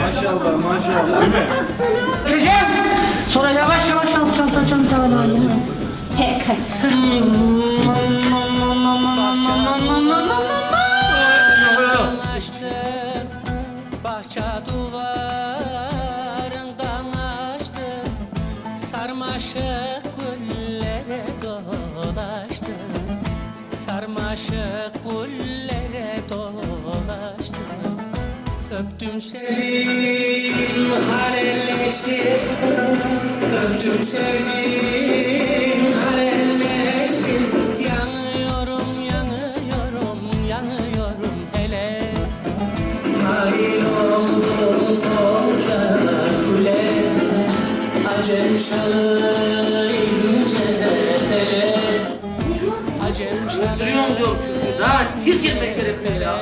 Maşallah maşallah. Değil mi? Sonra yavaş yavaş al çanta çantaları. He, açtım Bahçe duvarından açtım Sarmaşık güllere dolaştım Sarmaşık güllere Öptüm sevdim halelleştim Öptüm sevdim halelleştim Yanıyorum yanıyorum yanıyorum hele. Nail oldum koca güle Acem şalı ince ele Acem şalı Duyuyorum diyorum sizi. Daha tiz gelmek gerekiyor ya.